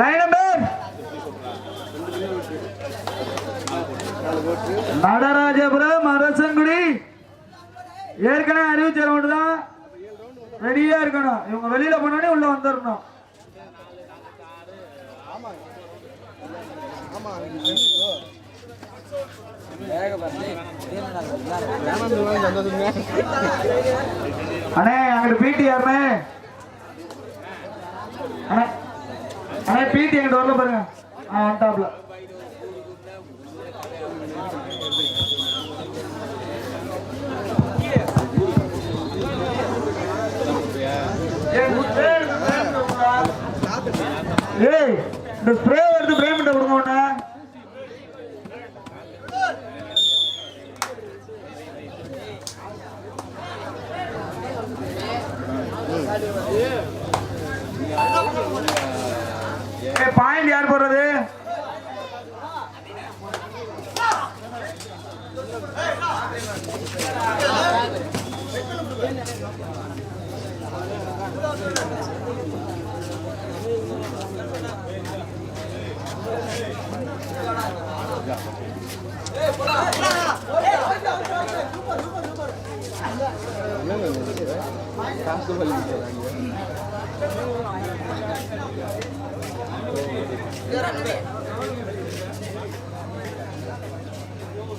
Line number Natarajapuram Arasangudi. ஏற்கனவே அறிவிச்ச round தான். ரெடியா இருக்கணும். இவங்க வெளியில போனோடனே உள்ள வந்துடணும் அண்ணே அங்கிட்டு பீட்டி யாருண்ணே? அண்ணே அண்ணே பீட்டி எங்க டோர்ல பாருங்க. ஆ டாப்ல ஏய் இந்த ஸ்ப்ரே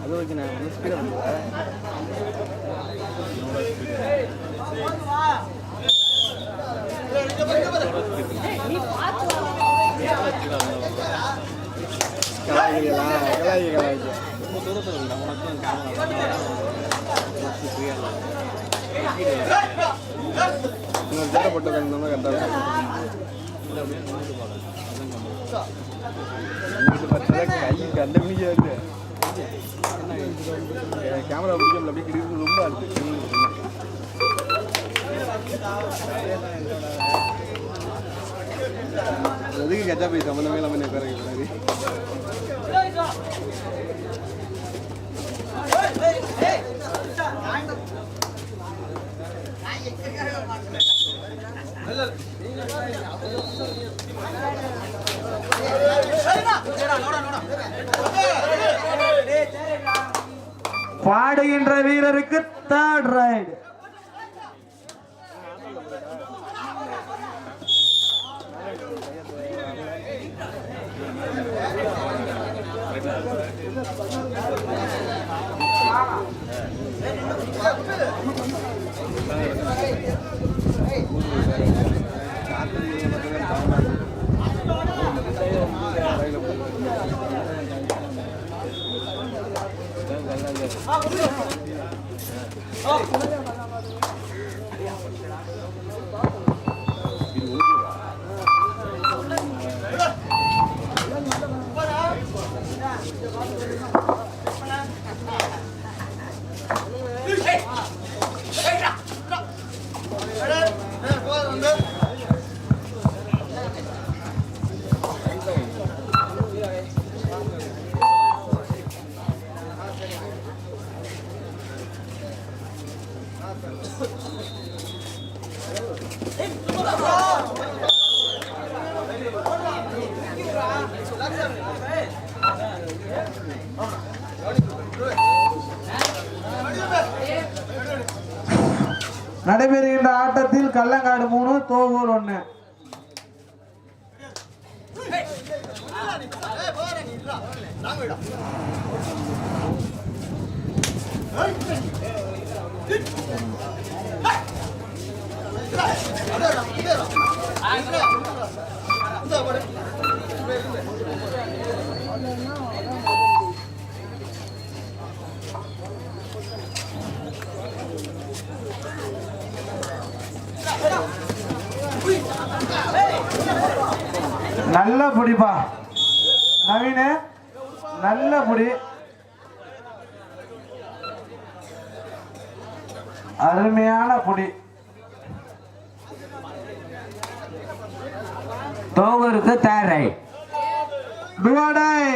அது ஓகே நான் வந்து ஸ்பீடாக பண்ணுறேன் கலாய்க்கிறீங்களா கலாய்க்க கலாய்க்க ரொம்ப தூரத்தில் இல்லை உனக்கு இன்னொரு ஜாட போட்டு உட்காந்துருந்தோம்னா கரெக்டாக இருக்கும் கை கண்ட மணிக்கு கேமரா பிடிக்கல அப்படியே கிரிக்கு ரொம்ப அடுத்து எதுக்கு கஜா போய் சம்மந்தமே இல்லாமல் பாடுகின்ற வீரருக்கு தேர்ட் ரைடு நடைபெறுகின்ற ஆட்டத்தில் கள்ளங்காடு மூணு தோவூர் ஒன்று நல்ல புடிப்பா. நவீன நல்ல புடி. அருமையான புடி. தோவருக்கு தேரை விளாடாய்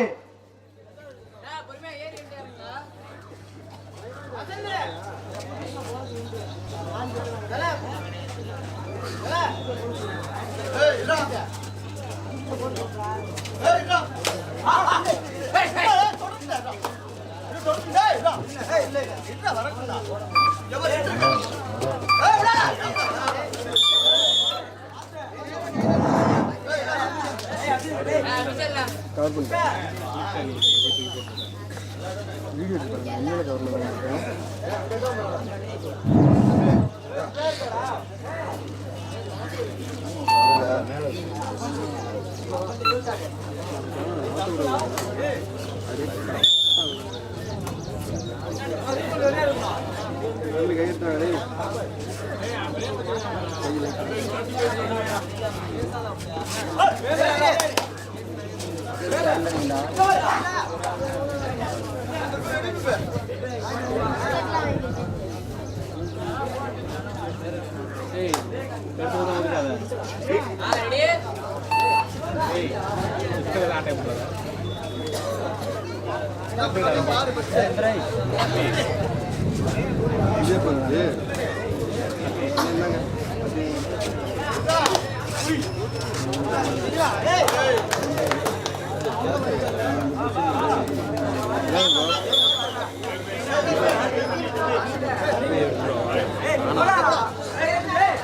கவர் பண்ணிட்டேன் வீடியோ எடுத்து பாருங்க உண்மையில கவர் பண்ணி ரெண்டு கையெழுத்தாங்களே ஏய் எடுத்து வந்து வந்துடாத ஏய் சிக்கல ஆட்டை போடாத இதே பண்ணுது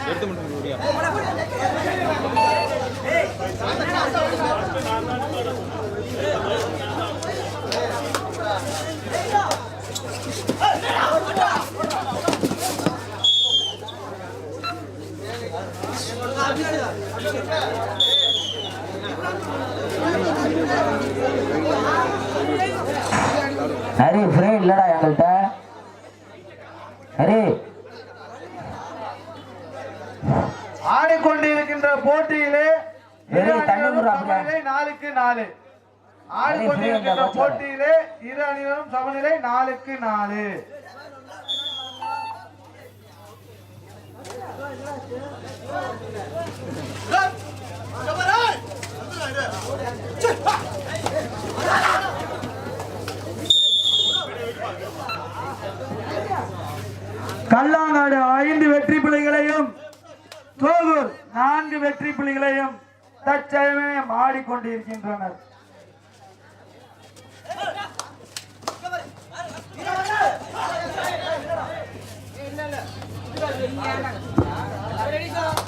எடுத்து மட்டும் ஹரி ஃப்ரே இல்லடா எங்கள்கிட்ட ஹரி. ஆடிக்கொண்டிருக்கின்ற போட்டியிலே நாலுக்கு நாலு. ஆடிக்கொண்டிருக்கின்ற போட்டியிலே இரு அணிகளும் சமநிலை நாலுக்கு நாலு. கல்லாங்காடு ஐந்து வெற்றி புள்ளிகளையும் தோகூர் நான்கு வெற்றி புள்ளிகளையும் மாடிக்கொண்டிருக்கின்றனர். ஆடிக்கொண்டிருக்கின்றனர் இரு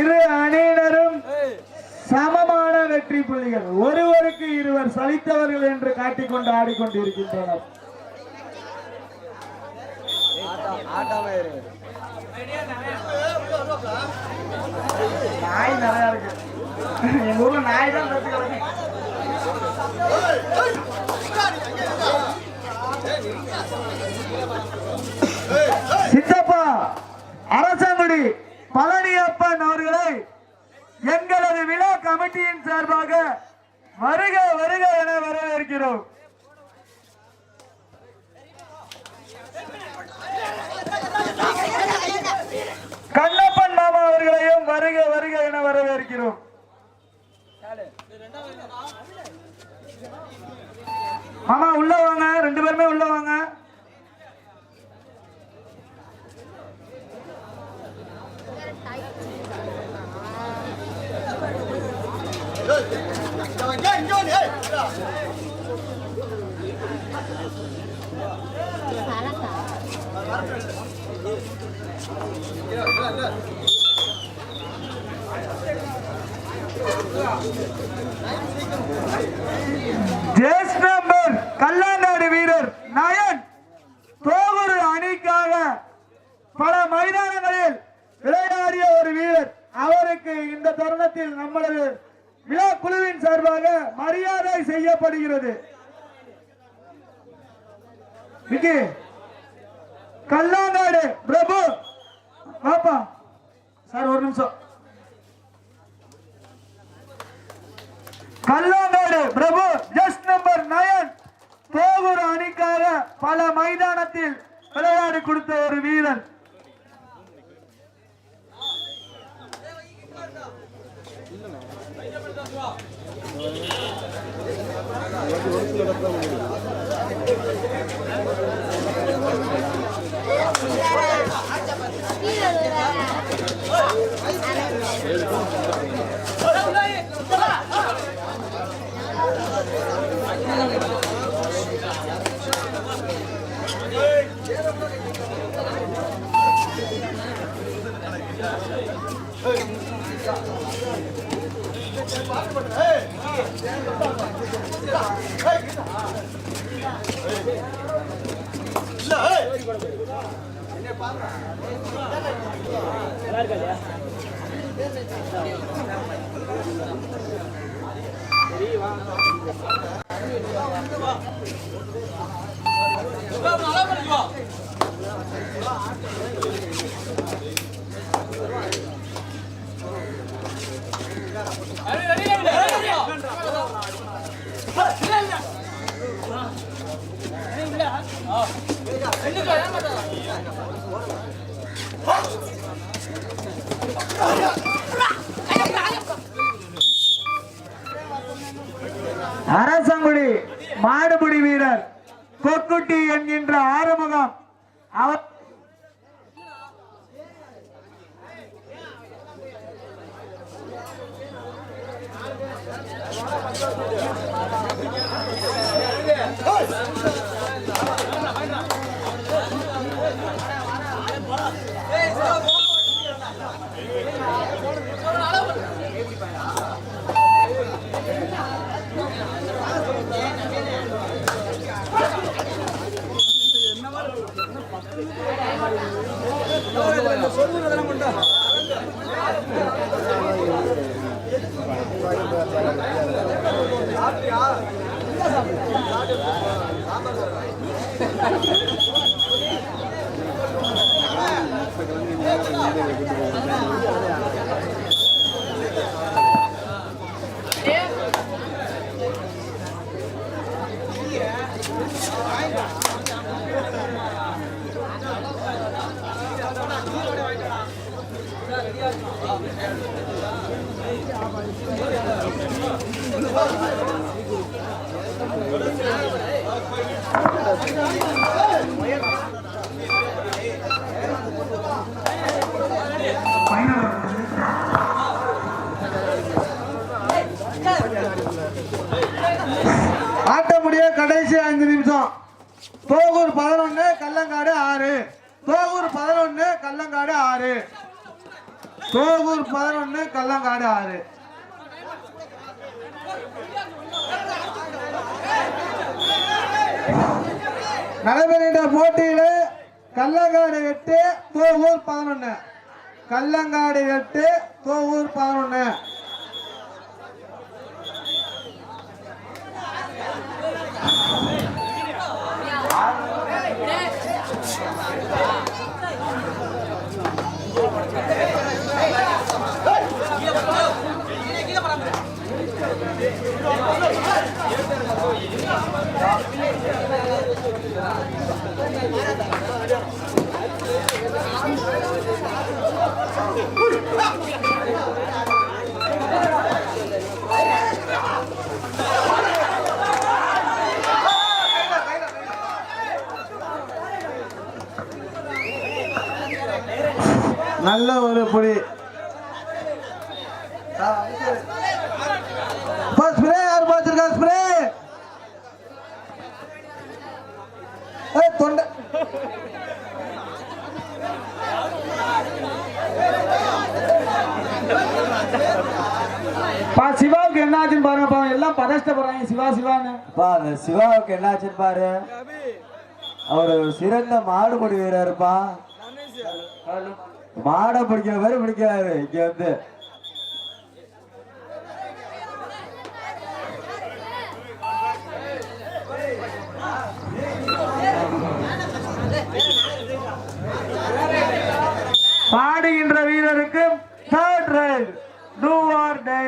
அணியினரும் சமமான வெற்றி புள்ளிகள் ஒருவருக்கு இருவர் சலித்தவர்கள் என்று காட்டிக்கொண்டு ஆடிக்கொண்டிருக்கின்றனர். நாய் நிறைய இருக்கு. எங்க ஊர்ல நாய் தான் சித்தப்பா அரசங்குடி பழனியப்பன் அவர்களை எங்களது விழா கமிட்டியின் சார்பாக வருக வருக என வரவேற்கிறோம். கண்ணப்பன் மாமா அவர்களையும் வருக வருக என வரவேற்கிறோம். மாமா உள்ள வாங்க. ரெண்டு பேருமே உள்ள வாங்க. ஜேஸ் நம்பர் கல்லாநாடு வீரர் நயன். தோகூர் அணிக்காக பல மைதானங்களில் விளையாடிய ஒரு வீரர். அவருக்கு இந்த தருணத்தில் நம்மளது விழா குழுவின் சார்பாக மரியாதை செய்யப்படுகிறது. கல்லாங்காடு பிரபு. பாப்பா சார் ஒரு நிமிஷம். Kallangadu Prabhu. Just number nine Thogur அணிக்காக பல மைதானத்தில் விளையாடி கொடுத்த ஒரு வீரன். Thank you. என்ன அரசங்குடி மாடுபிடி வீரர் கொக்குட்டி என்கின்ற ஆறுமுகம். அவர் ஆட்ட முடிய கடைசி அஞ்சு நிமிஷம். தோகூர் பதினொன்னு கல்லங்காடு ஆறு. தோகூர் பதினொன்னு கல்லங்காடு ஆறு. தோகூர் பதினொன்னு கல்லங்காடு ஆறு. நடைபெறுகின்ற போட்டியில கல்லங்காடு எட்டு தோவூர் பதினொன்னு. கல்லங்காடு எட்டு தோவூர் பதினொன்னு. நல்ல ஒரு புடி ஸ்ப்ரே யார் பார்த்துருக்கா ஸ்ப்ரே தொண்டை. பா சிவாவுக்கு என்ன ஆச்சுன்னு பாருங்கப்பா எல்லாம் பதஷ்டப்படுறாங்க. சிவா சிவான்னு. அப்பா அந்த சிவாவுக்கு என்னாச்சுன்னு பாரு. அவர் சிறந்த மாடுபிடி வீரர்ப்பா மாடை பிடிக்கிற மாதிரி பிடிக்காது. இங்க வந்து பாடுகின்ற வீரருக்கு third raid do or die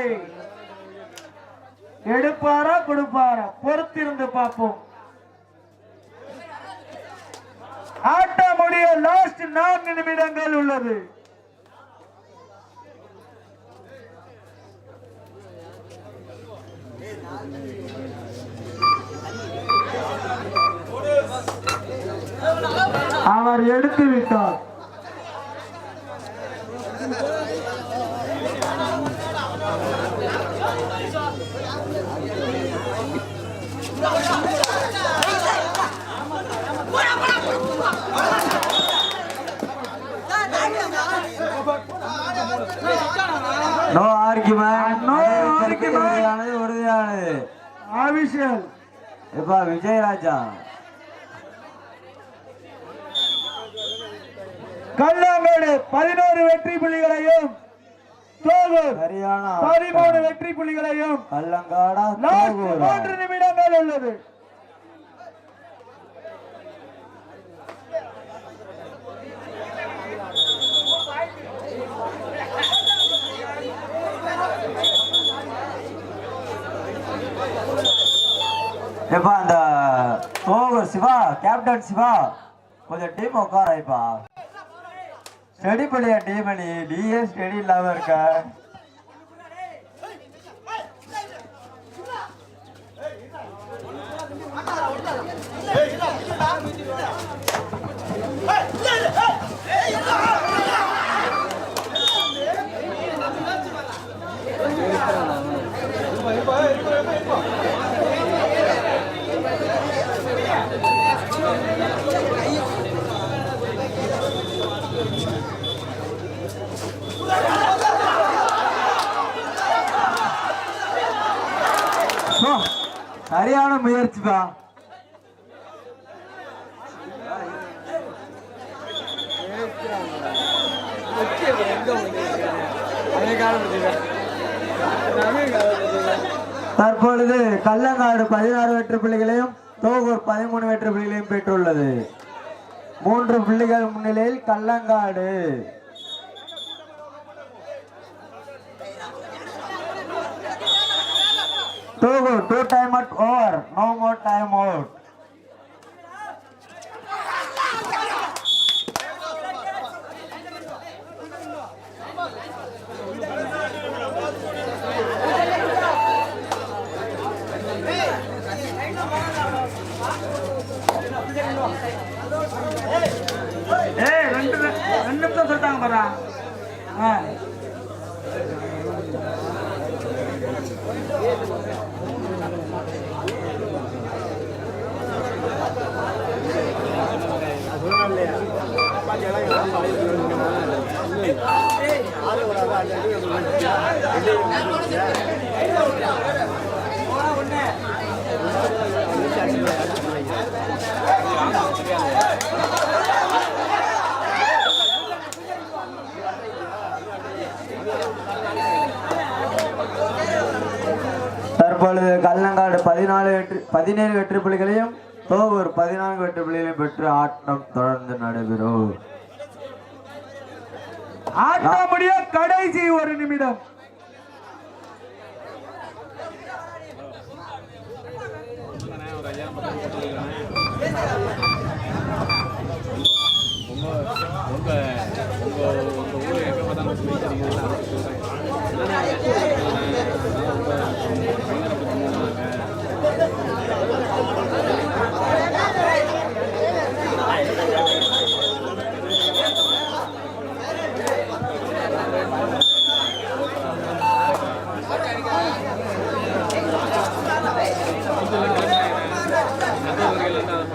எடுப்பாரா கொடுப்பாரா பொறுத்திருந்து பார்ப்போம் ஆட்ட முடிய லாஸ்ட் நான்கு நிமிடங்கள் உள்ளது அவர் எடுத்து விட்டார் நோ ஆர்குமெண்ட் No argument. உறுதியானது உறுதியானது ஆபிஷியல். இப்ப விஜயராஜா. கல்லாங்கோடு பதினோரு வெற்றி புள்ளிகளையும் பதிமூணு வெற்றி புள்ளிகளையும் கல்லங்காடா. மூன்று நிமிடங்கள் உள்ளது. எப்பா அந்த தோகூர் சிவா கேப்டன் சிவா கொஞ்சம் டீம் உட்காராய்ப்பா ஸ்டடி பண்ணியா டீம் நீ நீயே ஸ்டடி இல்லாம இருக்க. முயற்சிப்பா தற்பொழுது கள்ளங்காடு பதினாறு வெற்றி புள்ளிகளையும் தோகூர் பதிமூணு வெற்றி புள்ளிகளையும் பெற்றுள்ளது. மூன்று புள்ளிகள் முன்னிலையில் Kallankadu. கல்லங்காடு Togo, two time out over. No more time out. ஏய் ரெண்டு ரெண்டு நிமிஷம் சொல்லிட்டாங்க பாரா ஆ பதினாலு வெற்றி பதினேழு வெற்றி புள்ளிகளையும் தோவூர் பதினான்கு வெற்றி புள்ளிகளையும் பெற்று ஆட்டம் தொடர்ந்து நடைபெறும். ஆட்ட கடைசி ஒரு நிமிடம்.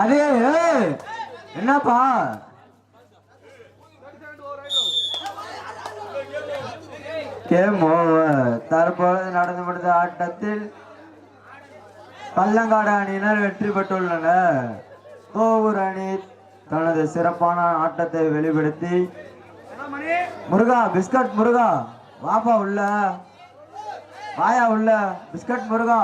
அது என்னப்பா? கேம் தற்போது நடந்து முடிந்த ஆட்டத்தில் பல்லங்காடு அணியினர் வெற்றி பெற்றுள்ளனர். கோவூர் அணி தனது சிறப்பான ஆட்டத்தை வெளிப்படுத்தி முருகா பிஸ்கட் முருகா வாப்பா உள்ள வாயா உள்ள பிஸ்கட் முருகா.